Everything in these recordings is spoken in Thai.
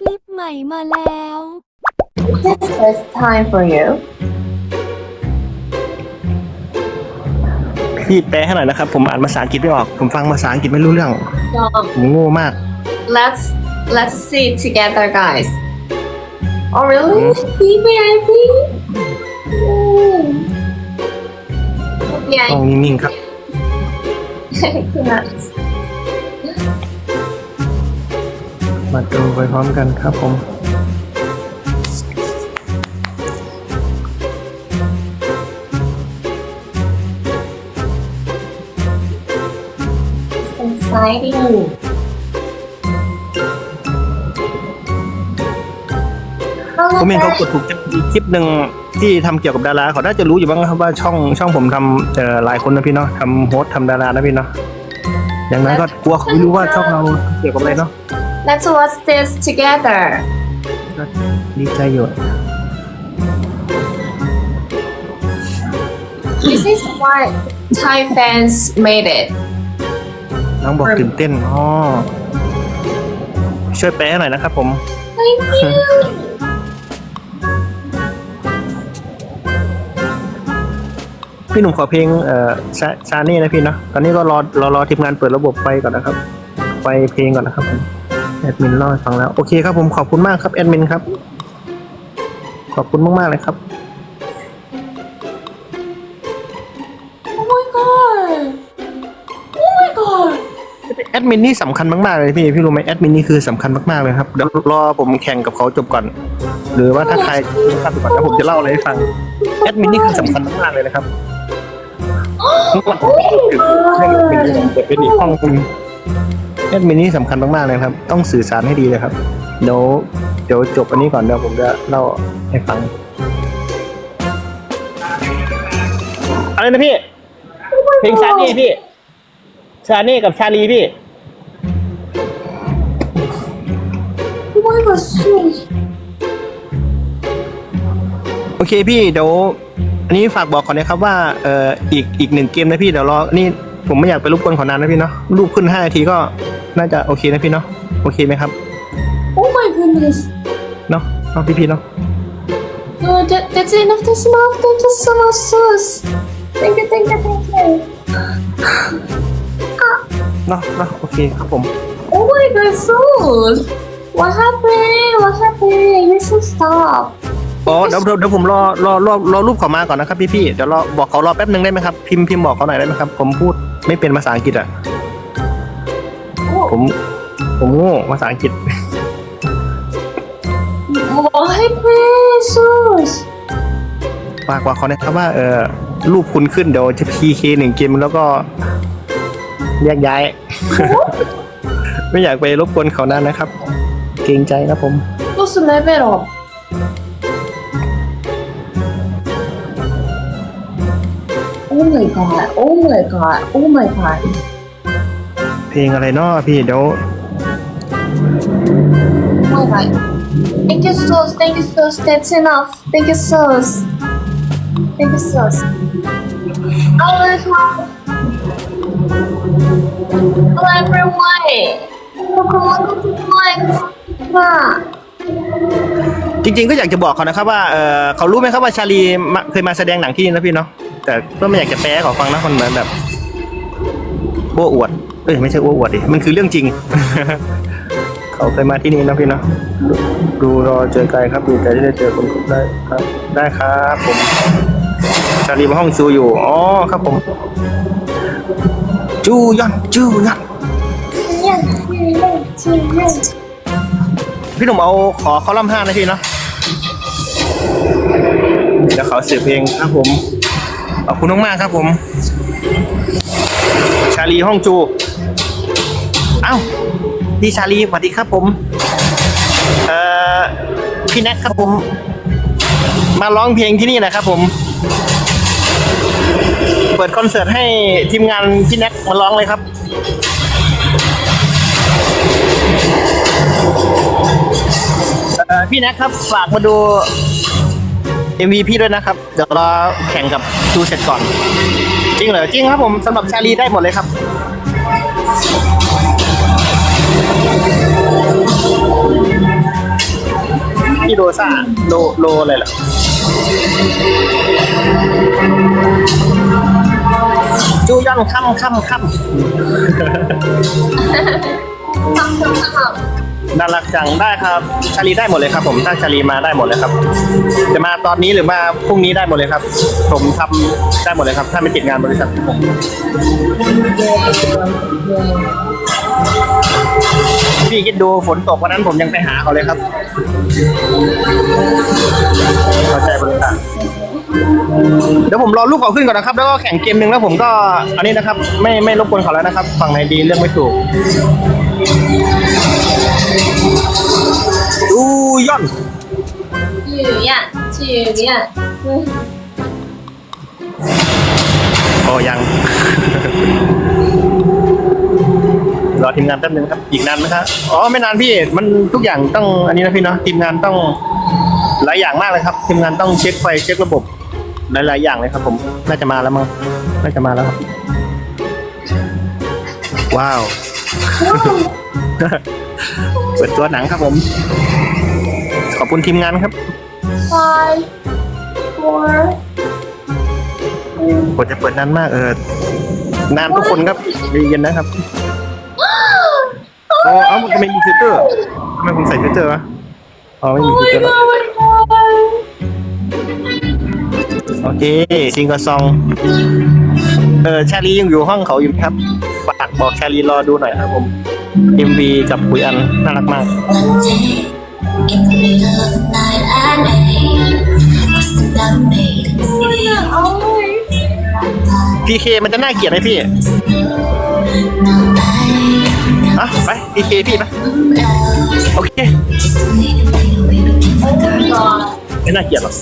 คลิปใหม่มาแล้ว This is time for you. พี่แปลให้หน่อยนะครับ ผมอ่านภาษาอังกฤษไม่ออก ผมฟังภาษาอังกฤษไม่รู้เรื่อง So ผมโง่มาก let's let's see it together, guys. Oh really? VIP? Yeah, ต้องนิ่งๆครับ congrats. มาดูไปพร้อมกันครับผม It's exciting. ผมเห็นเขากดถูกใจอีกคลิปหนึ่งที่ทำเกี่ยวกับดาราเขาน่าจะรู้อยู่บ้างครับว่าช่องช่องผมทำเอ่อหลายคนนะพี่เนาะทำโฮสต์ทำดารานะพี่เนาะอย่างนั้นก็กลัวเขาไม่รู้ว่าช่องเราเกี่ยวกับอะไรเนาะ Let's watch this together. ก็ดีใจอยู่ This is why Thai fans made it. น้องบอกตื่นเต้นอ๋อช่วยแปลให้หน่อยนะครับผม Thank you. พี่หนุ่มขอเพลงเอ่อชาชานี่นะพี่เนาะตอนนี้ก็รอรอรอทีมงานเปิดระบบไฟก่อนนะครับ ไฟเพลงก่อนนะครับผม แอดมินเล่าให้ฟังแล้ว โอเคครับผมขอบคุณมากครับแอดมินครับ ขอบคุณมาก ๆ เลยครับ Oh my god. Oh my god. แอดมินนี่สำคัญมาก ๆ เลยพี่ พี่รู้ไหมแอดมินนี่คือสำคัญมาก ๆ เลยครับเดี๋ยวรอผมแข่งกับเขาจบก่อน หรือว่าถ้าใครข้ามไปก่อนแล้วผมจะเล่าอะไรให้ฟัง แอดมินนี่คือสำคัญมากๆเลยนะครับเมื่อวันผมเล่นแอดมินเปิดเป็นอีกห้องหนึง แอดมินนี่สำคัญมากๆเลยครับ ต้องสื่อสารให้ดีเลยครับ เดี๋ยวเดี๋ยวจบอันนี้ก่อนเดี๋ยวผมจะเล่าให้ฟัง อะไรนะพี่ เพลงชานี่พี่ ชานี่กับชาลีพี่โอเคพี่เดี๋ยวอันนี้ฝากบอกก่อนนะครับว่าเอ่ออีกอีกหนึ่งเกมนะพี่เดี๋ยวรอนี่ ผมไม่อยากไปรบกวนขอนานนะพี่เนาะรูปขึ้นห้านาทีก็น่าจะโอเคนะพี่เนาะโอเคไหมครับ Oh my goodness. เนาะเนาะพี่พี่ๆเนาะ No, that, that's enough this month. Thank you so much, sis. Thank you, thank you, thank you. เนาะเนาะโอเคครับผม Oh my god, sis. What happened? What happened? You should stop. อ๋อเดี๋ยวเดี๋ยวเดี๋ยวผมรอรอรอรอรูปเขามาก่อนนะครับพี่พี่ๆเดี๋ยวรอบอกเขารอแป๊บนึงได้ไหมครับพิมพ์พิมพ์บอกเขาหน่อยได้ไหมครับ ผมพูดไม่เป็นภาษาอังกฤษอะ Oh, ผม ผมโง่ภาษาอังกฤษ what happened, sis? ฝากบอกเขานะครับว่าเออรูปคุณขึ้นเดี๋ยวจะพีเคหนึ่งเกมแล้วก็แยกย้าย ไม่อยากไปรบกวนเขานานนะครับ เกรงใจครับผม Just level up. My god, oh my god, oh my god. เพลงอะไรเนาะพี่เดี๋ยว Oh my god. Thank you, sis. Thank you, sis. That's enough. Thank you, sis. Thank you, sis. Oh my god. Hello, everyone. Welcome, welcome to my class. จริงๆก็อยากจะบอกเขานะครับว่าเออเขารู้ไหมครับว่าชาลีมาเคยมาแสดงหนังที่นี่นะพี่เนาะ แต่ก็ไม่อยากจะแปลให้เขาฟังนะมันเหมือนแบบโอ้อวด เอ้ยไม่ใช่โอ้อวดดิ มันคือเรื่องจริง เขาเคยมาที่นี่นะพี่เนาะ ดูรอเจอไกลครับดีใจที่ได้เจอคนครบได้ครับ ได้ครับผม ชาลีมาห้องจูอยู่ อ๋อครับผม จูยอนจูยอนพี่หนุ่มเอาขอคอลัมน์ห้านาทีเนาะเดี๋ยวขาเสียเพลงครับผม ขอบคุณมากๆครับผม ชาลีห้องจู เอ้าพี่ชาลีสวัสดีครับผม เอ่อ พี่แน็กครับผม มาร้องเพลงที่นี่นะครับผม เปิดคอนเสิร์ตให้ทีมงานพี่แน็กมาร้องเลยครับเอ่อพี่แน็กครับ ฝากมาดู MV พี่ด้วยนะครับเดี๋ยวรอแข่งกับจูเสร็จก่อน จริงเหรอ จริงครับผมสำหรับชาลีได้หมดเลยครับ พี่โดซ่าโลโลอะไรล่ะจูยอนค่ำค่ำค่ทำทำทำำ น่ารักจังได้ครับชาลีได้หมดเลยครับ ผมถ้าชาลีมาได้หมดเลยครับ จะมาตอนนี้หรือมาพรุ่งนี้ได้หมดเลยครับ ผมทำได้หมดเลยครับ ถ้าไม่ติดงานบริษัทผมพี่คิดดูฝนตกวันนั้นผมยังไปหาเขาเลยครับเข้าใจบริษัทเดี๋ยวผมรอลูกเขาขึ้นก่อนนะครับ แล้วก็แข่งเกมหนึ่งแล้วผมก็อันนี้นะครับ ไม่ไม่รบกวนเขาแล้วนะครับ ฝั่งไหนดีเรื่องไม่ถูก ดูย่อนอยู่เนี่ยอยู่เนี่ยโอ้ยัง รอทีมงานแป๊บนึงครับ อีกนานไหมครับ อ๋อ ไม่นานพี่ มันทุกอย่างต้อง อันนี้นะพี่เนาะ ทีมงานต้องหลายอย่างมากเลยครับ ทีมงานต้องเช็คไฟเช็คระบบ หลาย ๆ อย่างเลยครับ ผม น่าจะมาแล้วมั้ง น่าจะมาแล้วครับ ว้าว เปิดตัวหนังครับผม ขอบคุณทีมงานครับ five four กว่าจะเปิดนานมากเออนานทุกคนครับใจเย็นนะครับโอ้เอ้าทำไมมีฟิลเตอร์ทำไมผมใส่ฟิลเตอร์วะอ๋อไม่มีฟิลเตอร์แล้ว oh my god โอเคซิงเกิลซอง เออชาลียังอยู่ห้องเขาอยู่ไหมครับ ฝากบอกชาลีรอดูหน่อยครับผม MV กับคุยอันน่ารักมาก พีเคมันจะน่าเกลียดไหมพี่อะไปพีเคพี่ไปโอเคไม่น่าเกลียดหรอก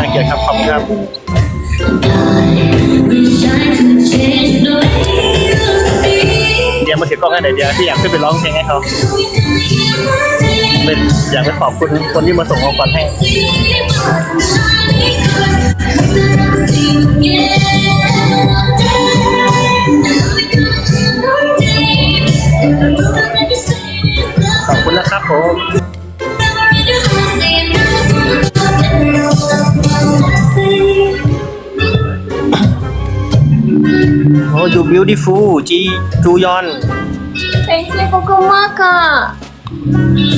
น่าเกลียดครับขอบคุณครับ้องให้หน่อเดียวพี่อยากขึ้นไปร้องเพลงให้เขาเป็นอยากไปขอบคุณคนที่มาส่งของขวัญให้ขอบคุณนะครับผมโอ้ยู beautiful จีจูยอน thank you ขอบคุณมากค่ะ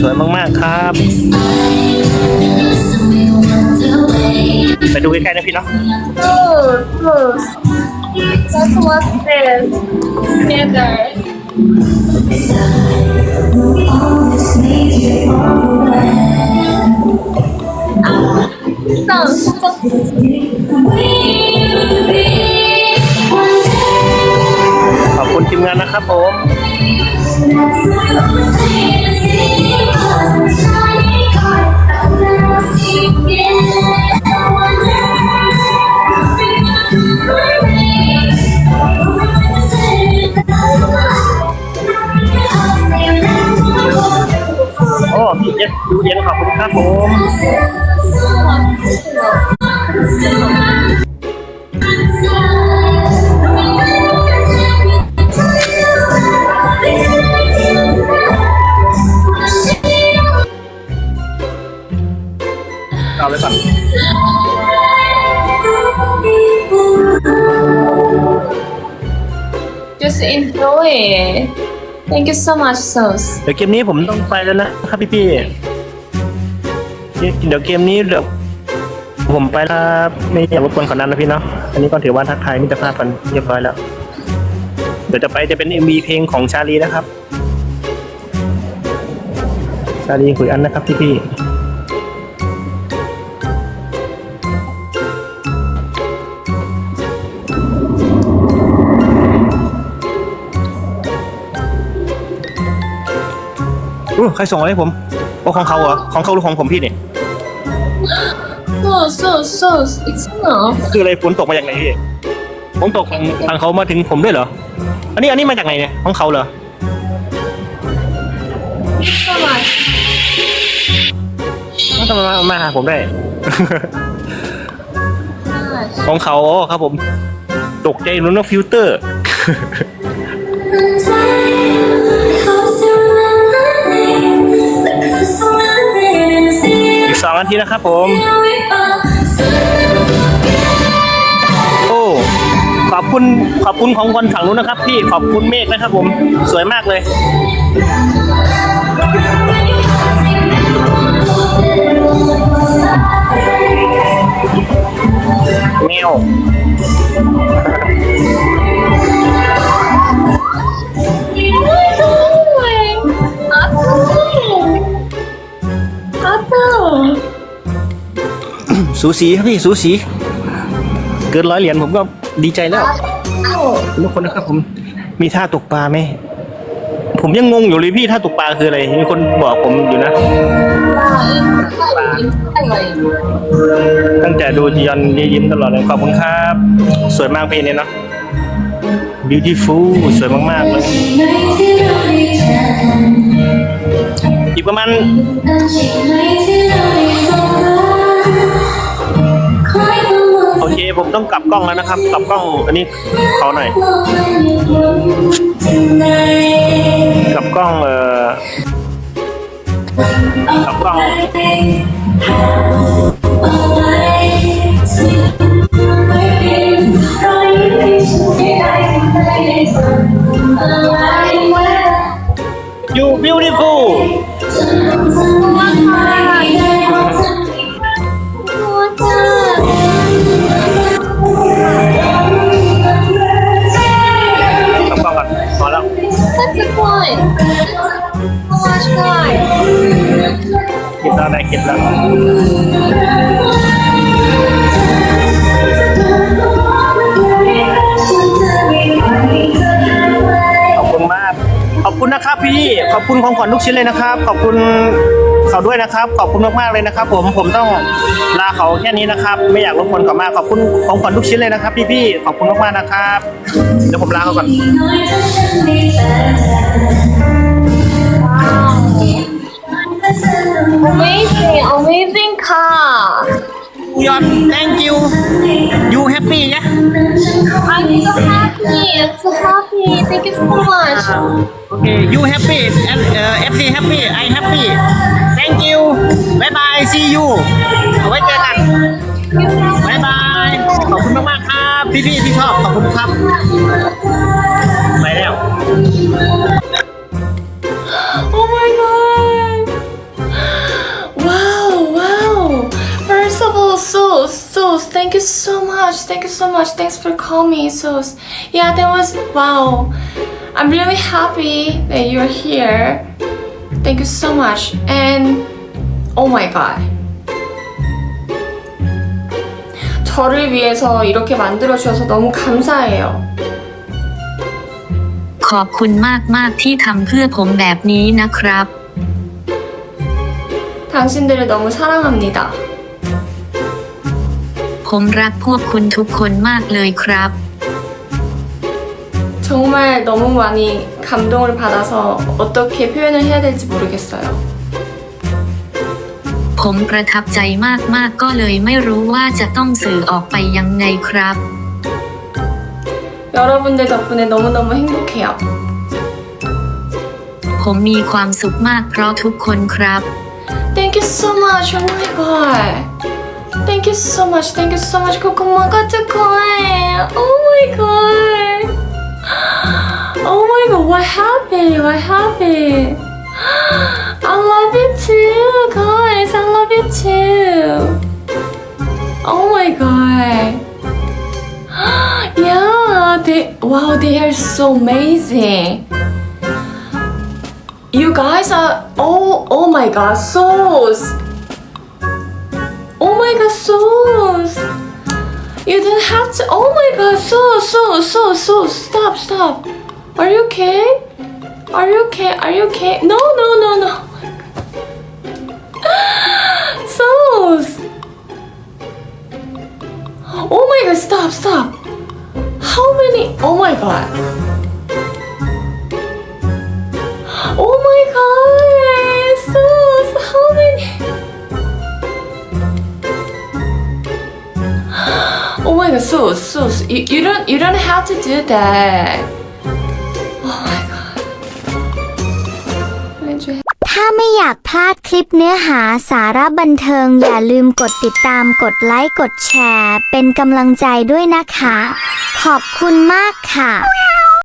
สวยมากๆครับ ไปดูใกล้ๆนะพี่เนาะ good good let's watch this together so so ขอบคุณทีมงานนะครับผม โอ้พี่เอฟยูเอ็นขอบคุณครับผม enjoy Thank you so much sauce เดี๋ยวเกมนี้ผมต้องไปแล้วนะครับพี่พี่เดี๋ยวเกมนี้เดี๋ยวผมไปแล้วไม่อยากรบกวนขอนั้นนะพี่เนาะอันนี้ก็ถือว่าทักทายมิตรภาพกันเรียบร้อยแล้ว เดี๋ยวจะไปจะเป็น MV เพลงของชาลีนะครับ ชาลีคุยอันนะครับพี่พี่ ใครส่งอะไรให้ผมโอ้ของเขาเหรอของเขาหรือของผมพี่เนี่ย sauce sauce sauce it's enough คืออะไรฝนตกมาจากไหนพี่ฝนตกฝั่งฝั่งเขามาถึงผมด้วยเหรอ อันนี้อันนี้มาจากไหนเนี่ยของเขาเหรอ so much ทำไมมามาหาผมได้ much ของเขาอ๋อครับผม ตกใจลุ้นว่าฟิลเตอร์ กสองนาทีนะครับผม โอ้ ขอบคุณ ขอบคุณของคนฝั่งนู้นนะครับ พี่ขอบคุณเมฆนะครับผม สวยมากเลยแมว สูสีครับพี่สูสี เกินร้อยเหรียญผมก็ดีใจแล้วทุกคนนะครับ ผมมีท่าตกปลาไหมผมยังงงอยู่เลยพี่ท่าตกปลาคืออะไรมีคนบอกผมอยู่นะตั้งแต่ดูจียอนยิ้มตลอดเลยขอบคุณครับ สวยมากเพลงนี้เนาะ beautiful สวยมากๆเลยอีกประมาณ เคผมต้องกลับกล้องแล้วนะครับ กลับกล้องอันนี้เขาหน่อยกลับกล้องเอ่อกลับกล้อง คุณของขวัญทุกชิ้นเลยนะครับ ขอบคุณเขาด้วยนะครับ ขอบคุณมากๆเลยนะครับ ผมผมต้องลาเขาแค่นี้นะครับ ไม่อยากรบกวนเขามากขอบคุณของขวัญทุกชิ้นเลยนะครับ พี่ๆขอบคุณมากๆนะครับเดี๋ยวผมลาเขาก่อน Amazing, amazing car. ยอน thank you you happy เนี่ย I'm so happy. I'm so happy. Thank you so much. โอเค you happy and เอ่อ FC happy I happy thank you bye bye see you เอาไว้เจอกัน Thank you so much. บายบาย ขอบคุณมากๆครับ พี่ๆที่ชอบ ขอบคุณครับ ไปแล้ว Oh Sos, Sos, thank you so much. Thank you so much. Thanks for calling me, Sos. Yeah, that was wow. I'm really happy that you're here. Thank you so much. And oh my god. 저를 위해서 이렇게 만들어 주셔서 너무 감사해요. ขอบคุณมาก ๆ ที่ทำเพื่อผมแบบนี้นะครับ 당신들을 너무 사랑합니다. ผมรักพวกคุณทุกคนมากเลยครับ 정말 너무 많이 감동을 받아서 어떻게 표현을 해야 될지 모르겠어요. ผมประทับใจมาก ๆ ก็เลยไม่รู้ว่าจะต้องสื่อออกไปยังไงครับ 여러분들 덕분에 너무너무 행복해요. ผมมีความสุขมากเพราะทุกคนครับ Thank you so much. Oh my god. Thank you so much. Thank you so much, Kokomakatakoe. Oh my god. Oh my god, what happened? What happened? I love you too, guys. I love you too. Oh my god. Yeah, they wow, they are so amazing. You guys are oh oh my god, So. Oh my god, souls. You don't have to. Oh my god, souls, souls, souls, souls. Stop, stop. Are you okay? Are you okay? Are you okay? No, no, no, no. Souls. Oh my god, stop, stop. How many? Oh my god. Oh my god, Oh my god, Sus, Sus, you, you don't you don't have to do that. Oh my god. Let you ถ้าไม่อยากพลาดคลิปเนื้อหาสาระบันเทิง อย่าลืมกดติดตามกดไลค์กดแชร์ เป็นกำลังใจด้วยนะคะ ขอบคุณมากค่ะ